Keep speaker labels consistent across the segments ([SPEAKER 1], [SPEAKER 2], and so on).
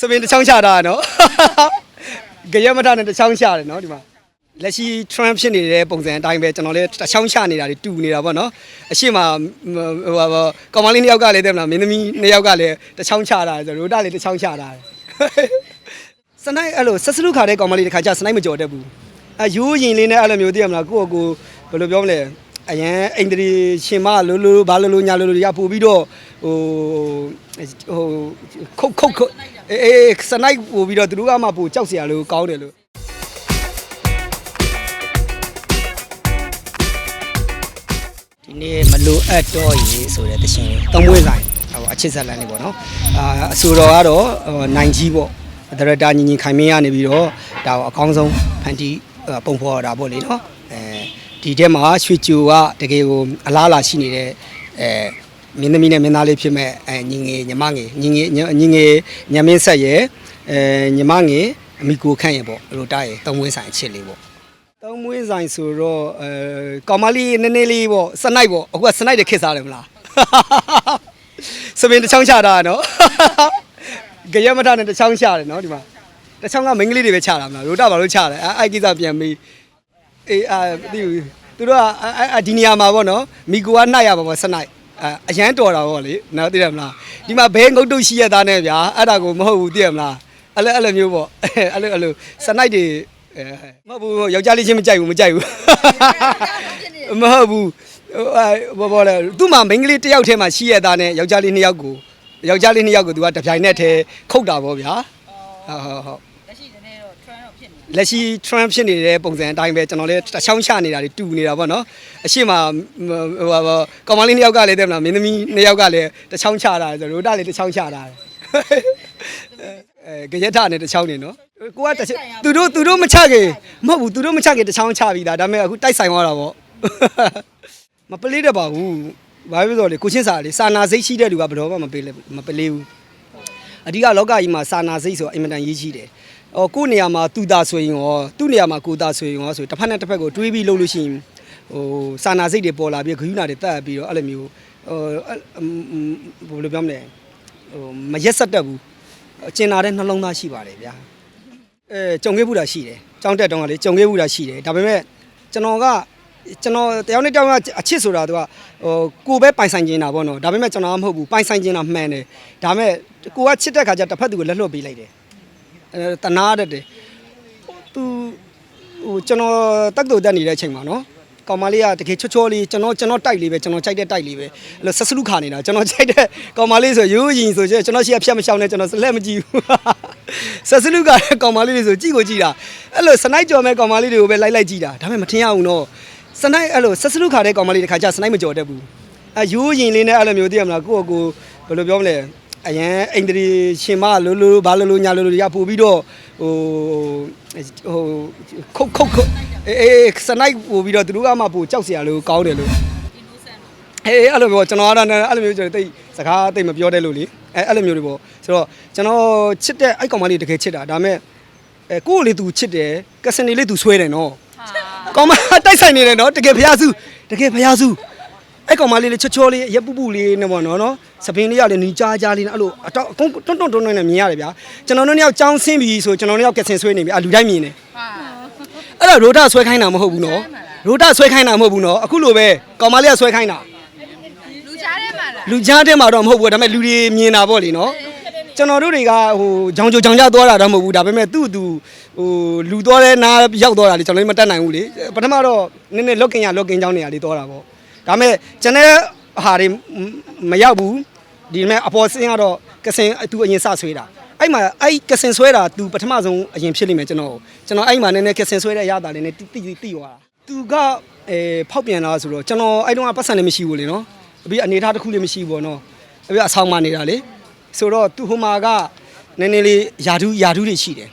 [SPEAKER 1] စပင်တစ်ချောင်းချတာနော်ကြရမထနဲ့တစ်ချောင်းချတယ်နော်ဒီမှာလက်ရှိ Trump ဖြစ်နေတဲ့ပုံစံအတိုင်းပဲကျွန်တော်လည်းတစ်ချောင်းချနေတာတွေတူနေတာပေါ့နော်အရှိမဟိုဟာကောင်မလေးနှစ်ယောက်ကလည်းတဲ့မလားမင်းသမီးနှစ်ယောက်ကလည်းတစ်ချောင်းချတာဆိုရိုတာလည်းတစ်ချောင်းချတာစနိုက်အဲ့လိုဆက်စလူခါတဲ့ကောင်မလေးတစ်ခါကျစနိုက်မကြော်တတ်ဘူးအယူရင်လေးနဲ့အဲ့လိုမျိုးသိရမလားကိုယ့်ကိုယ်ကိုဘယ်လိုပြောမလဲ အရန်အိန္ဒြေရှင်မလိုလိုဘာလိုလိုညာလိုလိုရပို့ပြီးတော့ဟိုဟိုခုတ်ခုတ်ခုတ်အေးအေးစနိုက်ပို့ပြီးတော့သူတို့ကမှပို့ကြောက်စရာလို့ကောင်းတယ်လို့ဒီနေ့မလိုအပ်တော့ရေဆိုတဲ့တခြင်းသုံးမွေးဆိုင်ဟိုအချစ်ဇက်လန်လေးပေါ့နော်အာအဆိုတော်ကတော့ဟိုနိုင်ကြီးပေါ့ဒရတာညီညီခိုင်မင်းကနေပြီးတော့ဒါကိုအကောင်းဆုံးဖန်တီးပုံဖော်တာပေါ့လေနော်အဲ ဒီထဲမှာရွှေကျူကတကယ်ကိုအလားအလာရှိနေတဲ့အဲမင်းသမီးနဲ့မင်းသားလေးဖြစ်မဲ့အဲညီငယ်ညီမငယ်ညီငယ်ညီငယ်ညမင်းဆက်ရဲ့အဲညီမငယ်အမိကိုခန့်ရဲ့ပေါ့အဲ့လိုတားရဲ့သုံးမွေးဆိုင်အချစ်လေးပေါ့သုံးမွေးဆိုင်ဆိုတော့အဲကောင်မလေးနည်းနည်းလေးပေါ့စနိုက်ပေါ့အခုကစနိုက်တွေခစ်စားတယ်မလားစပင်တစ်ချောင်းချတာနော်ကြရမထနဲ့တစ်ချောင်းချတယ်နော်ဒီမှာတစ်ချောင်းကမိန်းကလေးတွေပဲချတာမလားရိုတာဘာလို့ချတယ်အဲအဲ့ကိစ္စပြန်ပြီး အေးအာဒီသူတို့ကအဲ့အဲ့ဒီနေရာမှာပေါ့နော်မိကူကနှိုက်ရပါပေါ့စနိုက်အဲအရန်တော်တာပေါ့လေနော်သိတယ်မလားဒီမှာဘဲငုတ်တုတ်ရှိရသားနဲ့ဗျာအဲ့ဒါကိုမဟုတ်ဘူးသိရမလားအဲ့လိုအဲ့လိုမျိုးပေါ့အဲ့လိုအဲ့လိုစနိုက်တွေအဲမဟုတ်ဘူးယောက်ျားလေးချင်းမကြိုက်ဘူးမကြိုက်ဘူးမဟုတ်ဘူးဟိုအဲဘောဘောလေသူ့မှာမိန်းကလေးတစ်ယောက်တည်းမှာရှိရတာနဲ့ယောက်ျားလေးနှစ်ယောက်ကိုယောက်ျားလေးနှစ်ယောက်ကိုသူကတပြိုင်နက်တည်းခုတ်တာပေါ့ဗျာဟုတ်ဟုတ်ဟုတ်
[SPEAKER 2] လက်ရှိတနေ့တော့ trend တော့ဖြစ်နေ
[SPEAKER 1] လက်ရှိ Trump ဖြစ်နေတဲ့ပုံစံအတိုင်းပဲကျွန်တော်လည်းတစ်ချောင်းချနေတာတွေတူနေတာပေါ့နော်အရှိမဟိုဟာကောင်မလေးနှစ်ယောက်ကလည်းတဲ့မလားမင်းသမီးနှစ်ယောက်ကလည်းတစ်ချောင်းချတာဆိုရိုတာလည်းတစ်ချောင်းချတာအဲကြရက်ထနဲ့တစ်ချောင်းနေနော်ကိုကတစ်သူတို့သူတို့မချခင်မဟုတ်ဘူးသူတို့မချခင်တစ်ချောင်းချပြီးသားဒါပေမဲ့အခုတိုက်ဆိုင်သွားတာပေါ့မပလေးတတ်ပါဘူးဘာဖြစ်လို့လဲကိုချင်းစာလေစာနာစိတ်ရှိတဲ့လူကဘယ်တော့မှမပေးလဲမပလေးဘူးအဓိကလောကကြီးမှာစာနာစိတ်ဆိုတာအင်မတန်ရေးကြီးတယ်။ အော်ကိုယ့်နေရာမှာသူတာဆိုရင်ရောသူ့နေရာမှာကိုတာဆိုရင်ရောဆိုတစ်ဖက်နဲ့တစ်ဖက်ကိုတွေးပြီးလုပ်လို့ရှိရင်ဟိုစာနာစိတ်တွေပေါ်လာပြီးဂရုဏာတွေတက်ပြီးတော့အဲ့လိုမျိုးဟိုဘယ်လိုပြောမလဲဟိုမရက်ဆက်တတ်ဘူးအကျင်နာတဲ့နှလုံးသားရှိပါတယ်ဗျာအဲကြုံခဲ့ဘူးတာရှိတယ်။ကြောင်းတက်တုန်းကလေကြုံခဲ့ဘူးတာရှိတယ်။ဒါပေမဲ့ကျွန်တော်ကကျွန်တော်တယောက်နဲ့တယောက်ကအချစ်ဆိုတာသူကဟိုကိုပဲပိုင်ဆိုင်နေတာပေါ့နော်ဒါပေမဲ့ကျွန်တော်ကမဟုတ်ဘူးပိုင်ဆိုင်နေတာမှန်တယ်ဒါပေမဲ့ကိုကချစ်တဲ့ခါကျတစ်ဖက်သူကိုလက်လွတ်ပေးလိုက်တယ်အဲ တနာတတ်တယ်သူဟိုကျွန်တော်တက်တူတက်နေတဲ့အချိန်မှာနော်ကောင်မလေးကတကယ်ချောချောလေးကျွန်တော်ကျွန်တော်တိုက်လေးပဲကျွန်တော်ကြိုက်တဲ့တိုက်လေးပဲအဲ့လိုဆက်စလူခါနေတာကျွန်တော်ကြိုက်တဲ့ကောင်မလေးဆိုရိုးရင်ဆိုကျွန်တော်ရှိရဖြတ်မရှောင်းနဲ့ကျွန်တော်လက်မကြည့်ဘူးဆက်စလူကကောင်မလေးတွေဆိုကြည့်ကိုကြည့်တာအဲ့လိုစနိုက်ကြော်မဲ့ကောင်မလေးတွေကိုပဲလိုက်လိုက်ကြည့်တာဒါပေမဲ့မထင်ရဘူးနော်စနိုက်အဲ့လိုဆက်စလူခါတဲ့ကောင်မလေးတစ်ခါကျစနိုက်မကြော်တတ်ဘူးအယူရင်လေးနဲ့အဲ့လိုမျိုးသိရမလားကိုယ့်ကိုယ်ကိုဘယ်လိုပြောမလဲ အရန်အိန္ဒြေရှင်မလိုလိုဘာလိုလိုညာလိုလိုရပို့ပြီးတော့ဟိုဟိုခုတ်ခုတ်ခုတ်အေးအေးစနိုက်ပို့ပြီးတော့သူတို့ကမှပို့ကြောက်စရာလို့ကောင်းတယ်လို့
[SPEAKER 2] innocent
[SPEAKER 1] ဟေးအဲ့လိုမျိုးကျွန်တော်ကတော့အဲ့လိုမျိုးကျွန်တော်တိတ်စကားတိတ်မပြောတဲ့လို့လေအဲအဲ့လိုမျိုးတွေပေါ့ဆိုတော့ကျွန်တော်ချစ်တဲ့အဲ့ကောင်မလေးတကယ်ချစ်တာဒါပေမဲ့အဲကိုယ့်ကိုလေသူချစ်တယ်ကစနေလေးသူဆွဲတယ်နော်
[SPEAKER 2] ဟာ
[SPEAKER 1] ကောင်မတိုက်ဆိုင်နေတယ်နော်တကယ်ဖျားစုတကယ်ဖျားစု အဲ့ကောင်မလေးလေးချောချောလေးရက်ပူပူလေးနဲ့ပေါ့နော်နော်စပင်းလေးရလေးနီကြားကြားလေးနဲ့အဲ့လိုအတော့အကုန်တွန်းတွန်းတွန်းတွန်းနဲ့မြင်ရတယ်ဗျာကျွန်တော်တို့နှစ်ယောက်ကြောင်းဆင်းပြီဆိုကျွန်တော်တို့နှစ်ယောက်ကက်ဆင်ဆွဲနေပြီအလူတိုင်းမြင်တယ်
[SPEAKER 2] ဟာ
[SPEAKER 1] အဲ့တော့ရိုတာဆွဲခိုင်းတာမဟုတ်ဘူးနော်ရိုတာဆွဲခိုင်းတာမဟုတ်ဘူးနော်အခုလိုပဲကောင်မလေးကဆွဲခိုင်းတာ
[SPEAKER 2] လူကြားထဲမှာလား
[SPEAKER 1] လူကြားထဲမှာတော့မဟုတ်ဘူးဒါပေမဲ့လူတွေမြင်တာပေါ့လေနော်ကျွန်တော်တို့တွေကဟိုဂျောင်ဂျိုဂျောင်ကြသွားတာတော့မဟုတ်ဘူးဒါပေမဲ့သူ့သူဟိုလူသွားတဲ့နားရောက်သွားတာလေကျွန်တော်လည်းမတတ်နိုင်ဘူးလေပထမတော့နည်းနည်းလော့ကင်ရလော့ကင်ကြောင်းနေရာလေးသွားတာပေါ့ ဒါမဲ့ကျွန်내ဟာတွေမရောက်ဘူးဒီမဲ့အပေါ်စင်းကတော့ကစင်သူအရင်စဆွေးတာအဲ့မှာအဲ့ကစင်ဆွဲတာသူပထမဆုံးအရင်ဖြစ်လိမ့်မယ်ကျွန်တော်ကျွန်တော်အဲ့မှာနည်းနည်းကစင်ဆွဲတဲ့ရတာလေးနဲ့တိတိတိသွားတာသူကအဲဖောက်ပြန်လာဆိုတော့ကျွန်တော်အဲ့တုန်းကပတ်စံလည်းမရှိဘူးလေနော်အပြီးအနေထားတစ်ခုလည်းမရှိဘူးပေါ့နော်အပြီးအဆောင်မှနေတာလေဆိုတော့သူဟိုမှာကနည်းနည်းလေးယာဒူးယာဒူးတွေရှိတယ်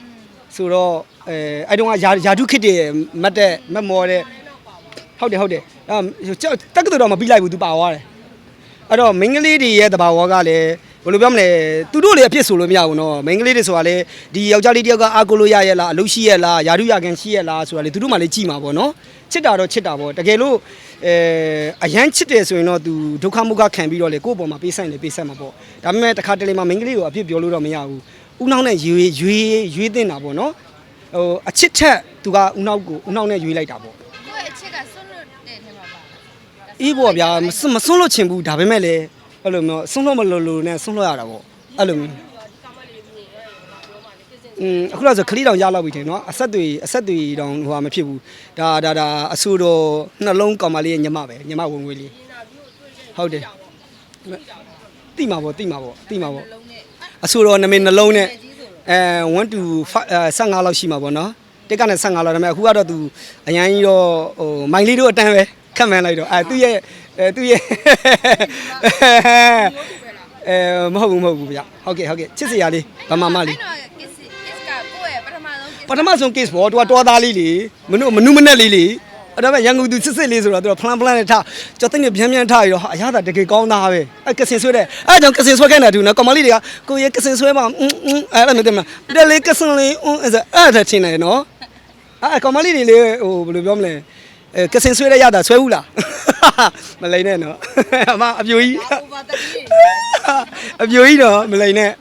[SPEAKER 1] ဆိုတော့အဲအဲ့တုန်းကယာဒူးခစ်တယ်မတ်တဲ့မတ်မော်တဲ့ ဟုတ်တယ်ဟုတ်တယ်အဲကျောက်တက်ကတူတော့မပြီးလိုက်ဘူး तू ပါသွားတယ်အဲ့တော့မင်းကလေးတွေရဲ့တဘာဝကလည်းဘယ်လိုပြောမလဲသူတို့လည်းအဖြစ်ဆိုလို့မရဘူးနော်မင်းကလေးတွေဆိုတာလေဒီယောက်ျားလေးတယောက်ကအာကိုလိုရရဲ့လားအလုပ်ရှိရဲ့လားယာရုယာကန်ရှိရဲ့လားဆိုတာလေသူတို့မှလည်းကြည်မှာပေါ့နော်ချစ်တာတော့ချစ်တာပေါ့တကယ်လို့အဲအရန်ချစ်တယ်ဆိုရင်တော့သူဒုက္ခမုက္ခခံပြီးတော့လေကိုယ့်အပေါ်မှာပေးဆိုင်လေပေးဆက်မှာပေါ့ဒါပေမဲ့တစ်ခါတလေမှာမင်းကလေးကိုအဖြစ်ပြောလို့တော့မရဘူးဦးနှောင်းနဲ့ရွေရွေရွေးတင်တာပေါ့နော်ဟိုအချစ်ထက်သူကဦးနှောင်းကိုဦးနှောင်းနဲ့ရွေးလိုက်တာ
[SPEAKER 2] ပေါ့
[SPEAKER 1] အေးပေါ့ဗျာမစွမစွန့်လို့ချင်ဘူးဒါပေမဲ့လည်းအဲ့လိုမျိုးစွန့်လို့မလို့လို့နဲ့စွန့်လို့ရတာပေါ့အဲ့လိုမျိုးอืมအခုတော့ဆိုခလီတောင်ရလောက်ပြီထင်နော်အဆက်တွေအဆက်တွေတောင်ဟိုဟာမဖြစ်ဘူးဒါဒါဒါအဆူတော်နှလုံးကောင်မလေးရဲ့ညမပဲညမဝင်ငွေလေးဟုတ်တယ်တိမှာပေါ့တိမှာပေါ့တိမှာပေါ့အဆူတော်နမည်နှလုံးနဲ့အဲ1 to 15လောက်ရှိမှာပေါ့နော်တက်ကနေ15လောက်ဒါပေမဲ့အခုကတော့သူအရန်ကြီးတော့ဟိုမိုင်လေးတို့အတန်းပဲ ခတ်မှန်းလိုက်တော့အဲသူ့ရဲ့အဲသူ့ရဲ့အဲမဟုတ်ဘူးမဟုတ်ဘူးဗျဟုတ်ကဲ့ဟုတ်ကဲ့ချစ်စရာလေးဗမာမလေး
[SPEAKER 2] အဲ့တော့ kiss kiss ကကိုယ့်ရဲ့ပထမဆုံး kiss
[SPEAKER 1] ပထမဆုံး case ပေါ့သူကတော်သားလေးလေမနုမနုမနဲ့လေးလေအဲ့ဒါပဲရန်ကုန်သူစစ်စစ်လေးဆိုတော့သူကဖလန်ဖလန်နဲ့ထားကြော်သိနေပြန်ပြန်ထားပြီးတော့ဟာအရသာတကယ်ကောင်းသားပဲအဲ့ကစင်ဆွဲတဲ့အဲ့ကြောင့်ကစင်ဆွဲခိုင်းတာသူနော်ကောင်မလေးတွေကကိုရဲ့ကစင်ဆွဲပါအင်းအင်းအဲ့ဒါမျိုးတည်းမလားတယ်လေကစင်လေးအင်းအဲ့ဒါအဲ့ဒါချင်းနေနော်အဲ့ကောင်မလေးတွေလေဟိုဘယ်လိုပြောမလဲ အဲကစင်ဆွဲတဲ့ရတာဆွဲဘူးလားမလိန်နဲ့နော်အမအပြိုကြီး
[SPEAKER 2] over 30
[SPEAKER 1] အပြိုကြီးတော့မလိန်နဲ့